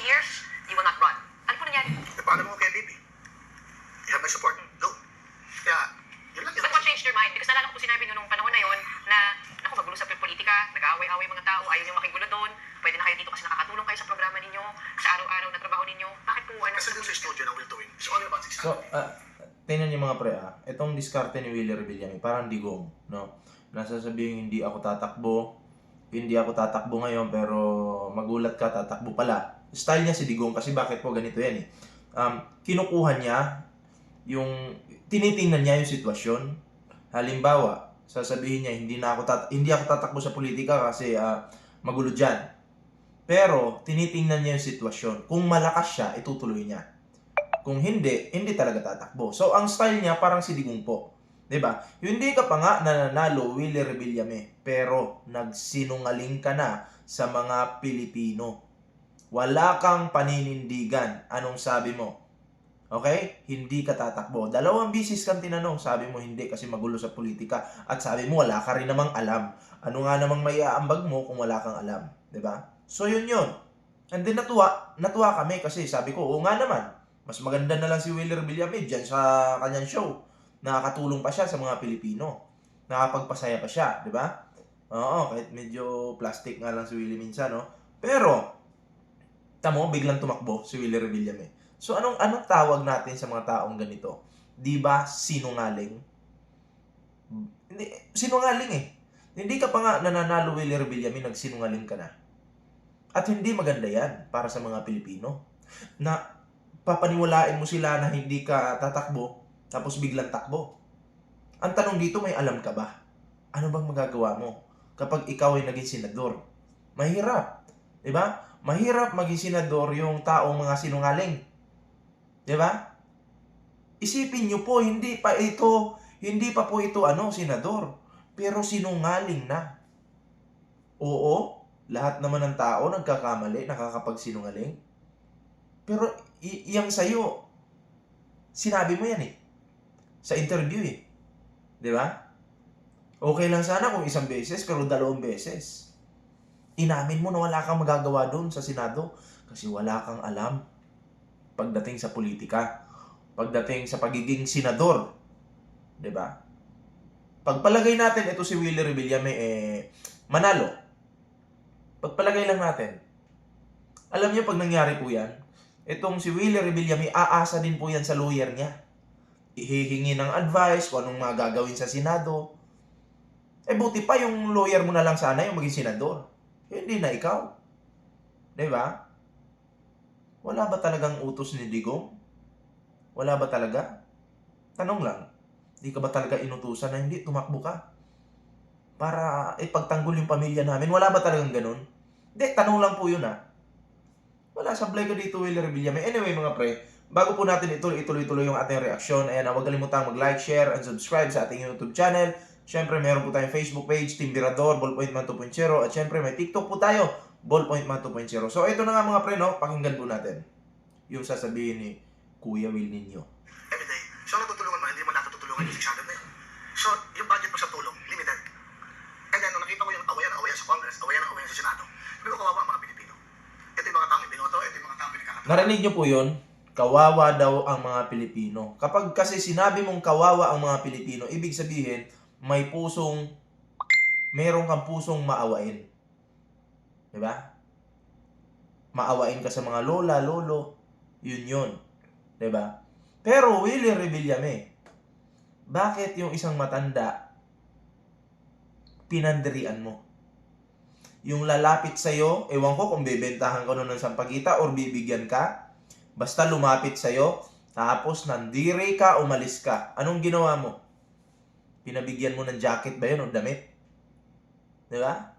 three years, you will not run. Ano po nangyari? Eh, paano mo kay Bibi? You have my support. Go. Kaya, yun lang yun. But what changed your mind? Because nalala ko po sinabi nyo nung panahon na yon na, naku, magulo sa politika, nag-aaway-aaway mga tao, ayaw nyo makigulo doon, pwede na kayo dito kasi nakakatulong kayo sa programa ninyo, sa araw-araw na trabaho ninyo. Bakit po, ano? Kasi dun sa studio ng Will to Win, it's all about success. So, ah, tingnan niyo mga pre ah, itong diskarte ni Willie Revillame, parang digong, no? Nasasabihin hindi ako tatakbo, hindi ako tatakbo ngayon pero magulat ka tatakbo pala. Style niya si Digong kasi bakit po ganito yan eh. Um, kinukuha niya yung tinitingnan niya yung sitwasyon. Halimbawa, sasabihin niya hindi na ako tat hindi ako tatakbo sa politika kasi ah, magulo diyan. Pero tinitingnan niya yung sitwasyon. Kung malakas siya, itutuloy niya. Kung hindi, hindi talaga tatakbo. So, ang style niya parang si Digong po. 'Di ba? Hindi ka pa nga nananalo, Willie Revillame, pero nagsinungaling ka na sa mga Pilipino. Wala kang paninindigan. Anong sabi mo? Okay? Hindi ka tatakbo. Dalawang bisis kang tinanong, sabi mo hindi kasi magulo sa politika. At sabi mo wala ka rin namang alam. Ano nga namang may aambag mo kung wala kang alam. ba? So yun yun. And then natuwa, natuwa kami kasi sabi ko, oo nga naman. Mas maganda na lang si Willie Revillame dyan sa kanyang show nakakatulong pa siya sa mga Pilipino. Nakapagpasaya pa siya, di ba? Oo, kahit medyo plastic nga lang si Willie minsan, no? Pero, tamo, biglang tumakbo si Willie Revillame. So, anong anong tawag natin sa mga taong ganito? Di ba sinungaling? Hindi, sinungaling eh. Hindi ka pa nga nananalo Willie Revillame, nagsinungaling ka na. At hindi maganda yan para sa mga Pilipino. Na papaniwalain mo sila na hindi ka tatakbo, tapos biglang takbo. Ang tanong dito, may alam ka ba? Ano bang magagawa mo kapag ikaw ay naging senador? Mahirap. Di ba? Mahirap maging senador yung taong mga sinungaling. Di ba? Isipin nyo po, hindi pa ito, hindi pa po ito ano, senador. Pero sinungaling na. Oo, lahat naman ng tao nagkakamali, nakakapagsinungaling. Pero iyang sa'yo, sinabi mo yan eh sa interview eh. Di ba? Okay lang sana kung isang beses, pero dalawang beses. Inamin mo na wala kang magagawa doon sa Senado kasi wala kang alam pagdating sa politika. Pagdating sa pagiging senador. Di ba? Pagpalagay natin ito si Willie Revillame eh manalo. Pagpalagay lang natin. Alam niyo pag nangyari po yan, itong si Willie Revillame aasa din po yan sa lawyer niya hihingi ng advice kung anong mga gagawin sa Senado. Eh buti pa yung lawyer mo na lang sana yung maging senador. Hindi na ikaw. Di ba? Wala ba talagang utos ni Digong? Wala ba talaga? Tanong lang. Di ka ba talaga inutusan na hindi tumakbo ka? Para ipagtanggol yung pamilya namin. Wala ba talagang ganun? Hindi, tanong lang po yun ah. Wala, sablay ka dito, Will Revillame. Anyway, mga pre, Bago po natin ituloy, ituloy-tuloy yung ating reaksyon, ayan, huwag kalimutang mag-like, share, and subscribe sa ating YouTube channel. Siyempre, meron po tayong Facebook page, Team Virador, Ballpoint Man 2.0, at siyempre, may TikTok po tayo, Ballpoint Man 2.0. So, ito na nga mga pre, no? Pakinggan po natin yung sasabihin ni Kuya Will ninyo. Every day. So, natutulungan mo, hindi mo natutulungan yung 600 na yun. So, yung budget mo sa tulong, limited. And then, nung nakita ko yung awayan, awayan sa Congress, awayan, awayan sa Senado, sabi ko, kawawa ang mga Pilipino. Ito yung mga taong binoto, ito yung mga taong pinagkakatulungan. Narinig nyo po yun? Kawawa daw ang mga Pilipino. Kapag kasi sinabi mong kawawa ang mga Pilipino, ibig sabihin, may pusong, meron kang pusong maawain. Ba? Maawain ka sa mga lola, lolo, yun yun. Di ba? Pero Willie Revillame, bakit yung isang matanda, pinandirian mo? Yung lalapit sa'yo, ewan ko kung bibentahan ka nun ng sampagita or bibigyan ka, Basta lumapit sa'yo, tapos nandiri ka, umalis ka. Anong ginawa mo? Pinabigyan mo ng jacket ba yun o damit? Di ba?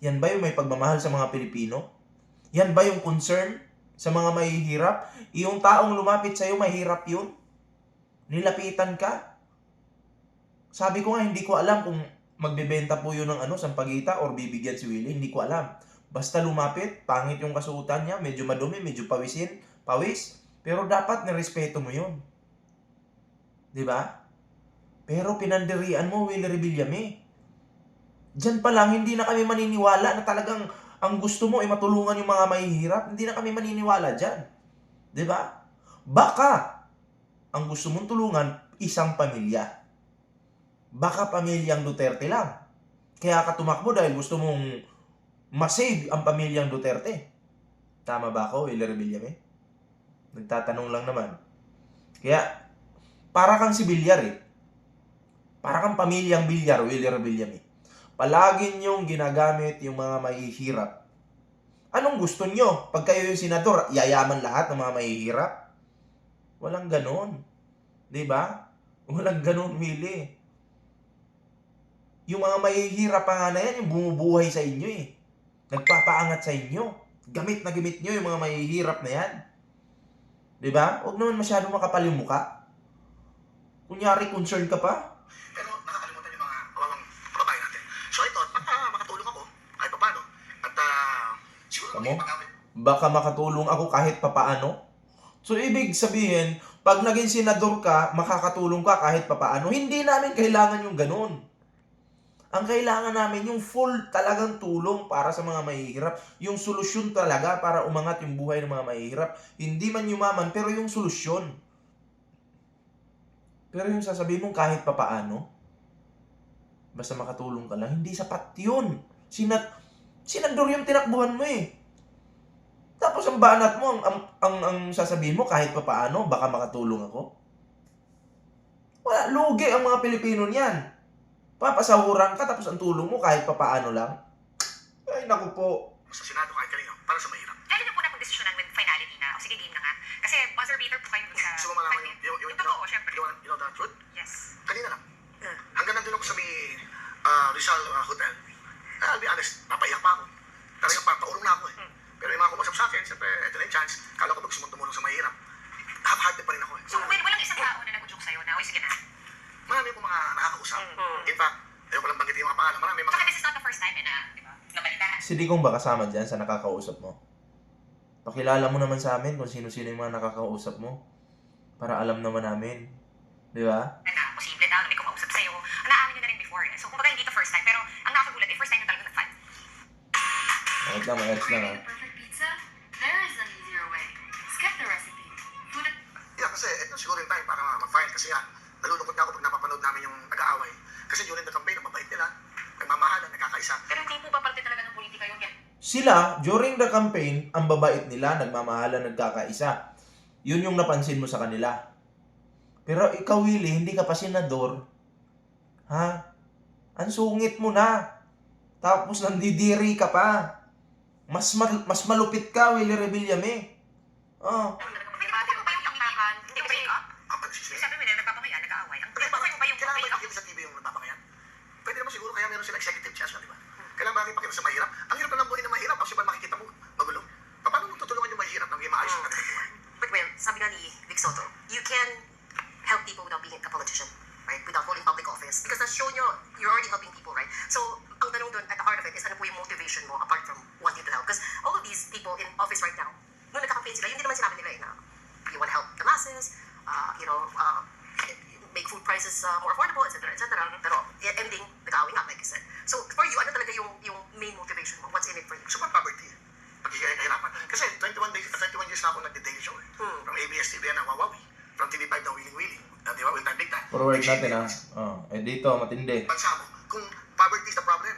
Yan ba yung may pagmamahal sa mga Pilipino? Yan ba yung concern sa mga mahihirap? Yung taong lumapit sa'yo, mahirap yun? Nilapitan ka? Sabi ko nga, hindi ko alam kung magbebenta po yun ng ano, sampagita or bibigyan si Willie. Hindi ko alam. Basta lumapit, pangit yung kasuotan niya, medyo madumi, medyo pawisin, pawis, pero dapat nirespeto mo yun. Di ba? Pero pinandirian mo, Will Revillame. Diyan pa lang, hindi na kami maniniwala na talagang ang gusto mo ay matulungan yung mga mahihirap, hindi na kami maniniwala dyan. Ba? Baka, ang gusto mong tulungan, isang pamilya. Baka pamilyang Duterte lang. Kaya ka tumakbo dahil gusto mong masave ang pamilyang Duterte. Tama ba ako, Willer Villame? Nagtatanong lang naman. Kaya, para kang si Bilyar eh. Para kang pamilyang Bilyar, Willer Villame. Palagi niyong ginagamit yung mga mahihirap. Anong gusto nyo? Pag kayo yung senador, yayaman lahat ng mga mahihirap? Walang ganon. ba? Walang ganon, Willie. Yung mga mahihirap pa nga na yan, yung bumubuhay sa inyo eh. Nagpapaangat sa inyo. Gamit na gamit nyo yung mga mahihirap na yan. ba? Huwag naman masyado makapal yung muka. Kunyari, concerned ka pa. Pero nakakalimutan yung mga kawawang kababayan natin. So ito, pagka makatulong ako, kahit paano, at ah, siguro Tamo? baka makatulong ako kahit papaano. So, ibig sabihin, pag naging senador ka, makakatulong ka kahit papaano. Hindi namin kailangan yung ganun. Ang kailangan namin yung full talagang tulong para sa mga mahihirap. Yung solusyon talaga para umangat yung buhay ng mga mahihirap. Hindi man yumaman, pero yung solusyon. Pero yung sasabihin mong kahit papaano, basta makatulong ka lang, hindi sapat yun. Sinat, senador yung tinakbuhan mo eh. Tapos ang banat mo, ang, ang, ang, ang sasabihin mo kahit pa paano, baka makatulong ako. Wala, lugi ang mga Pilipino niyan. Papasahuran ka, tapos ang tulong mo kahit pa paano lang. Ay, naku po. sa Senado kahit kanino, para sa mahirap. Kailan niyo po na pagdesisyonan with finality na, o sige, game na nga. Kasi buzzer beater po kayo dun sa... Gusto mo malaman yung, yung, yung, Yung totoo, syempre. you, you know the truth? Yes. Kanina lang. Hmm. Hanggang nandun ako sa may ah, Rizal ah, Hotel. Ah, I'll be honest, napaiyak pa ako. Talagang pa, paurong na ako eh. Hmm. Pero yung mga kumasap sa akin, siyempre, ito na yung chance. Kala ko pag gusto mong tumulong sa mahirap, half-hearted pa rin ako eh. So, well, walang isang tao na nag-joke sa'yo na, o sige na. Marami po mga nakakausap. Mm. In fact, ayaw ko lang banggitin yung mga pangalan. Marami mga... Saka this is not the first time eh na, di ba? Nabalitaan. Si Digong ba kasama dyan sa nakakausap mo? Pakilala mo naman sa amin kung sino-sino yung mga nakakausap mo. Para alam naman namin. Di ba? Na, posible daw na may kumausap sa'yo. Ang naamin nyo na rin before. So, kumbaga hindi to first time. Pero, ang nakakagulat, eh, first time nyo talaga nag-fight. Wait lang, mag-edge lang ah. Perfect pizza? There is an easier way. Skip the recipe. Food it Yeah, kasi ito siguro yung time para mag-file. Kasi yan, nalulungkot na ako pag napapanood namin yung nag-aaway. Kasi during the campaign, ang mabait nila. Nagmamahalan, nagkakaisa. Pero hindi po ba talaga ng politika yun yan? Sila, during the campaign, ang babait nila, nagmamahalan, nagkakaisa. Yun yung napansin mo sa kanila. Pero ikaw, Willie, hindi ka pa senador. Ha? Ang sungit mo na. Tapos nandidiri ka pa. Mas mal- mas malupit ka, Willie Revillame. Oh. Hindi ba mo ba yung taktakan? Hindi ba yung Ah, pag sisili. Sabi mo na, nagpapamaya, nag-aaway. Ang Kaya okay mo ba yung kailangan okay ba ipakita sa TV yung nagpapangayan? Pwede naman siguro kaya meron sila executive chess, di ba? Kailangan ba ipakita sa mahirap? Ang hirap na lang buhay na mahirap. Kasi ba makikita mo, magulo. Paano mo tutulungan yung mahirap na maging maayos kanilang buhay? But well, sabi nga ni Vic Soto, you can help people without being a politician, right? Without holding public office. Because na-show nyo, you're already helping people, right? So, ang tanong doon, at the heart of it, is ano po yung motivation mo apart from wanting to help? Because all of these people in office right now, nung nagka-campaign sila, yun din naman sinabi nila eh, na you want to help the masses, uh, you know, uh, make food prices uh, more affordable, etc., etc. Pero eh, ending, nag-aaway nga, like you said. So, for you, ano talaga yung, yung main motivation mo? What's in it for you? Super poverty. Pagkikahirapan. Kasi 21 days, 21 years na ako nag-daily show. Eh. Hmm. From ABS-CBN na Wawawi. From TV5 na Willing Willing. Uh, di ba? Will Time Big Time. Forward natin ah. Oh. Eh dito, matindi. Bansa mo, kung poverty is the problem,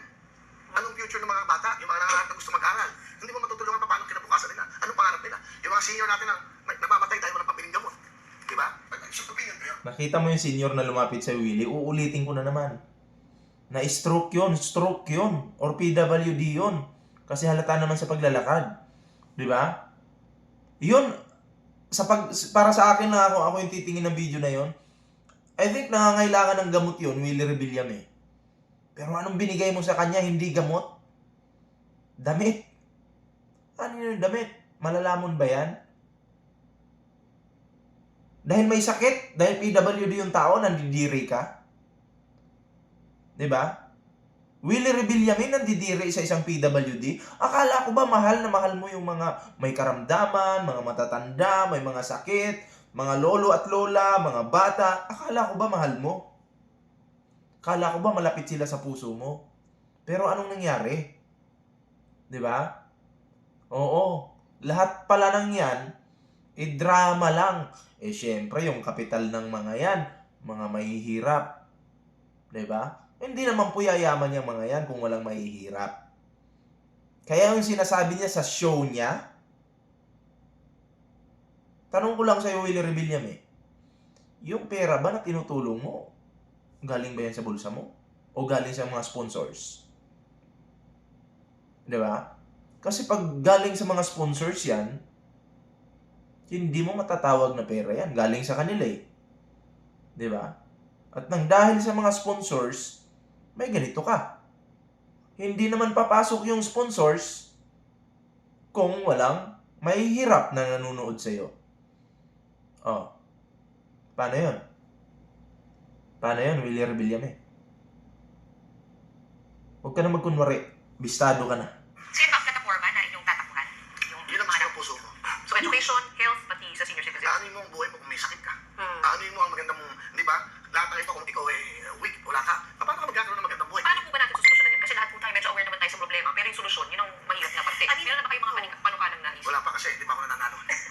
anong future ng mga bata, yung mga nangangarap na gusto mag-aral? Hindi mo matutulungan pa paano kinabukasan nila? Anong pangarap nila? Yung mga senior natin ang nagmamatay dahil walang pabiling gamot. Di ba? Nakita mo yung senior na lumapit sa Willie, uulitin ko na naman. Na stroke yun, stroke yun. Or PWD yun. Kasi halata naman sa paglalakad. Di ba? Yun, sa pag, para sa akin na ako, ako yung titingin ng video na yun, I think nangangailangan ng gamot yun, Willie Rebillame. eh. Pero anong binigay mo sa kanya, hindi gamot? Damit. Ano yun damit? Malalamon ba yan? Dahil may sakit, dahil PWD yung tao, nandidiri ka. 'Di ba? Willie Rebillame nandidiri sa isang PWD. Akala ko ba mahal na mahal mo yung mga may karamdaman, mga matatanda, may mga sakit, mga lolo at lola, mga bata. Akala ko ba mahal mo? Akala ko ba malapit sila sa puso mo? Pero anong nangyari? 'Di ba? Oo. Lahat pala ng yan, eh drama lang. Eh syempre, yung kapital ng mga yan, mga mahihirap. 'Di ba? Hindi naman po yayaman yung mga yan kung walang mahihirap. Kaya yung sinasabi niya sa show niya, tanong ko lang sa'yo, Willie Rebelliam eh, yung pera ba na tinutulong mo, galing ba yan sa bulsa mo? O galing sa mga sponsors? Di ba? Kasi pag galing sa mga sponsors yan, hindi mo matatawag na pera yan. Galing sa kanila eh. Di ba? At nang dahil sa mga sponsors, may ganito ka. Hindi naman papasok yung sponsors kung walang mahihirap na nanonood sa'yo. Oh. Paano yun? Paano yun, Willie Rebelliam eh? Huwag ka na magkunwari. Bistado ka na. Ba ang plataforma na inyong tatakbuhan? Yung Yun ang mga gusto ng puso mo. So education, health, pati sa senior citizen. Aanuin mo ang buhay mo kung may sakit ka. Hmm. Aanuin mo ang maganda mong, di ba? Lahat ng ito kung ikaw ay weak, wala ka. Paano ka magkakaroon ng magandang buhay? Paano po ba natin susolusyonan yun? Kasi lahat po tayo medyo aware naman tayo sa problema. Pero yung solusyon, yun ang mahirap nga parte. Mean, Meron na ba kayong mga panig- panukalang naisip? Wala pa kasi, hindi pa ako nananalo.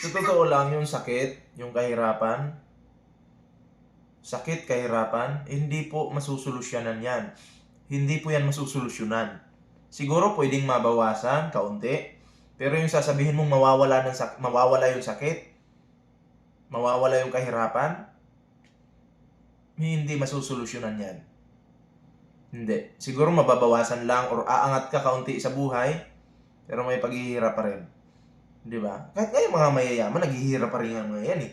Sa totoo lang, yung sakit, yung kahirapan, sakit, kahirapan, hindi po masusolusyonan yan. Hindi po yan masusolusyonan. Siguro pwedeng mabawasan, kaunti, pero yung sasabihin mong mawawala, ng sak- mawawala yung sakit, mawawala yung kahirapan, hindi masusolusyonan yan. Hindi. Siguro mababawasan lang or aangat ka kaunti sa buhay, pero may paghihirap pa rin. Di ba? Kahit ngayon mga mayayaman, naghihirap pa rin ang mga yan eh.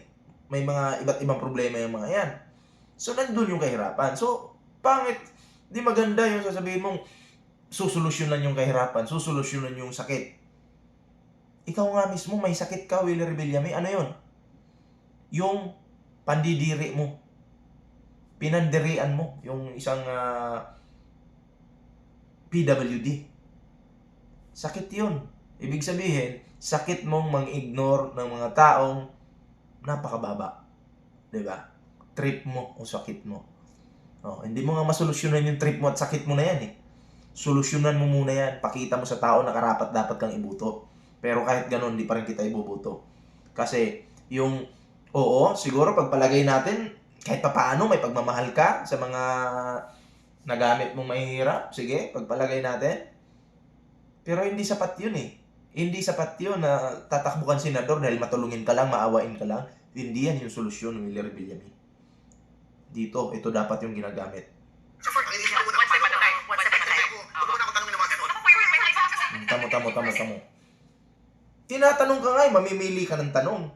May mga iba't ibang problema yung mga yan. So, nandun yung kahirapan. So, pangit. Di maganda yung sasabihin mong susolusyonan yung kahirapan, susolusyonan yung sakit. Ikaw nga mismo, may sakit ka, Willie Rebellame. Ano yun? Yung pandidiri mo. Pinandirian mo. Yung isang ah, PWD. Sakit yun. Ibig sabihin, sakit mong mang-ignore ng mga taong napakababa. ba? Trip mo o sakit mo. Oh, hindi mo nga masolusyonan yung trip mo at sakit mo na yan eh. Solusyonan mo muna yan. Pakita mo sa tao na karapat dapat kang ibuto. Pero kahit ganun, hindi pa rin kita ibubuto. Kasi yung, oo, siguro pagpalagay natin, kahit papaano may pagmamahal ka sa mga nagamit mong mahihirap. Sige, pagpalagay natin. Pero hindi sapat yun eh. Hindi sapat yun na tatakbo kang senador dahil matulungin ka lang, maawain ka lang. Hindi yan yung solusyon ng Willie Rebillame. Dito, ito dapat yung ginagamit. Ano Hmm, Tamo, tamo, tamo, tamo. Tinatanong ka nga eh, mamimili ka ng tanong.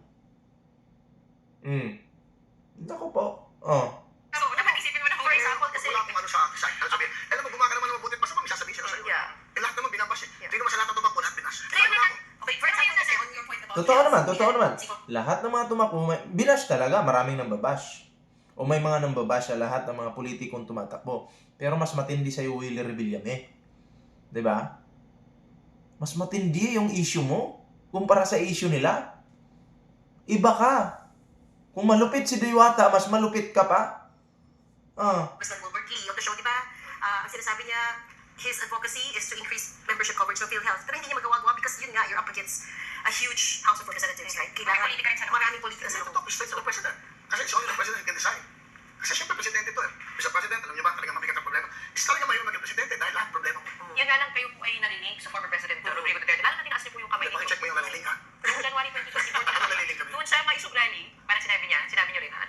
Hmm. Nako po. Oh. Totoo naman, totoo naman. Lahat ng mga tumakbo, may- binash talaga, maraming nang babash. O may mga nang babash sa lahat ng mga politikong tumatakbo. Pero mas matindi sa'yo, Willie Rebillame. ba? Mas matindi yung issue mo kumpara sa issue nila. Iba ka. Kung malupit si Diwata, mas malupit ka pa. Ah, Congressman Wilbert Lee of show, di ba? Ah, ang sinasabi niya, his advocacy is to increase membership coverage ng PhilHealth. Pero hindi niya magawa-gawa because yun nga, you're up against a huge House of Representatives, right? Kailangan, May politika rin sa loob. maraming politika Kasi sa loob. straight to the president. Kasi siya yung president can decide. Kasi siyempre, presidente to eh. Mr. President, alam niyo ba, talagang mabigat ang problema. Is talaga mahirap maging presidente dahil lahat problema mo. Yun nga lang kayo po ay narinig sa former President Rodrigo Duterte. Lalo na tinaas niyo po yung kamay Hindi, pakicheck mo yung naliling ha. Noong January 2024, Ano naliling kami? doon sa Maisog Rally, parang sinabi niya, sinabi niyo rin ha,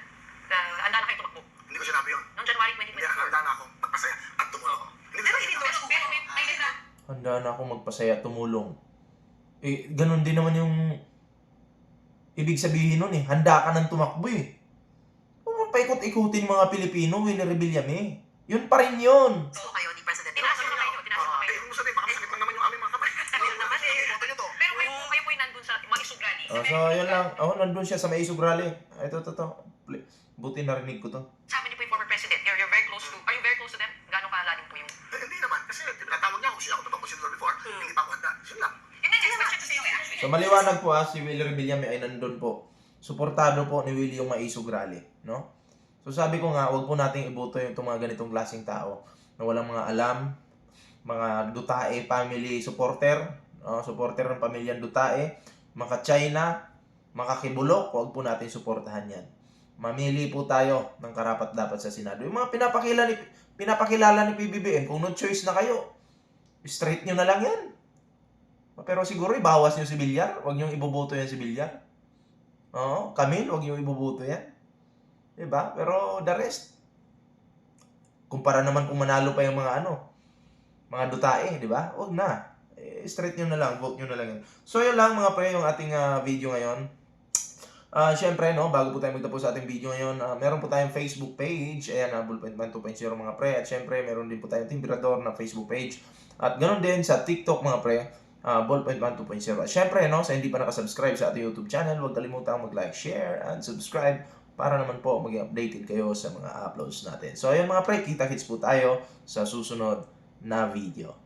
na handa na kayo tumakbo. Hindi ko sinabi yun. Noong January Hindi, 2024. handa na ako magpasaya at tumulong. Hindi ko Pero sinabi. letra. handa na akong magpasaya, tumulong. Eh, ganun din naman yung ibig sabihin nun eh. Handa ka nang tumakbo eh. Huwag mo paikot-ikutin mga Pilipino, Willie Rebillame. Yun pa rin yun. Gusto kayo ni President Tinaas yung kamay niyo, tinaas yung kamay Eh, kung sabihin, baka masakit lang naman yung aming mga kamay. Eh. Pero kayo po, kayo po ay nandun sa Maisog Rally. Oh, so, yun lang. Oh, nandun siya sa. Ah, Ito, ito, ito. Buti narinig ko to. Sabi niyo po yung former President, you're, you're very close to, are you very close to them? Gano'ng kalalim po yung... Eh, hindi naman. Kasi tinatawag niya ako kung sino ako tumakbo senador before. Hindi pa ako handa. Yun lang. Hindi, next question to sa'yo eh, actually. So, maliwanag po ah, si Willie Rebillame ay nandun po. Suportado po ni Willie yung Maisog Rally. No? So, sabi ko nga, wag po nating iboto yung itong mga ganitong klaseng tao na walang mga alam, mga Dutae family supporter, uh, supporter ng pamilyang Dutae, mga China, mga Kibulok, huwag po natin suportahan yan. Mamili po tayo ng karapat dapat sa Senado. Yung mga pinapakilala ni, pinapakilala ni PBBM, kung no choice na kayo, straight nyo na lang yan. Pero siguro ibawas nyo si Villar, huwag nyo iboboto yan si Villar. Oo, Camille, huwag nyo iboboto yan. Diba? Pero the rest, kumpara naman kung manalo pa yung mga ano, mga dutae, di ba? Huwag na. Eh, straight nyo na lang, vote nyo na lang yun. So yun lang mga pre, yung ating ah, video ngayon. Ah, syempre, no, bago po tayo magtapos sa ating video ngayon, ah, meron po tayong Facebook page. Ayan, uh, Bullpen 2.0 mga pre. At syempre, meron din po tayong Timbrador na Facebook page. At ganoon din sa TikTok mga pre, uh, Ballpoint 1 2.0. At syempre, no, sa hindi pa nakasubscribe sa ating YouTube channel, huwag kalimutang mag-like, share, and subscribe para naman po maging updated kayo sa mga uploads natin. So, ayun mga pre, kita-kits po tayo sa susunod na video.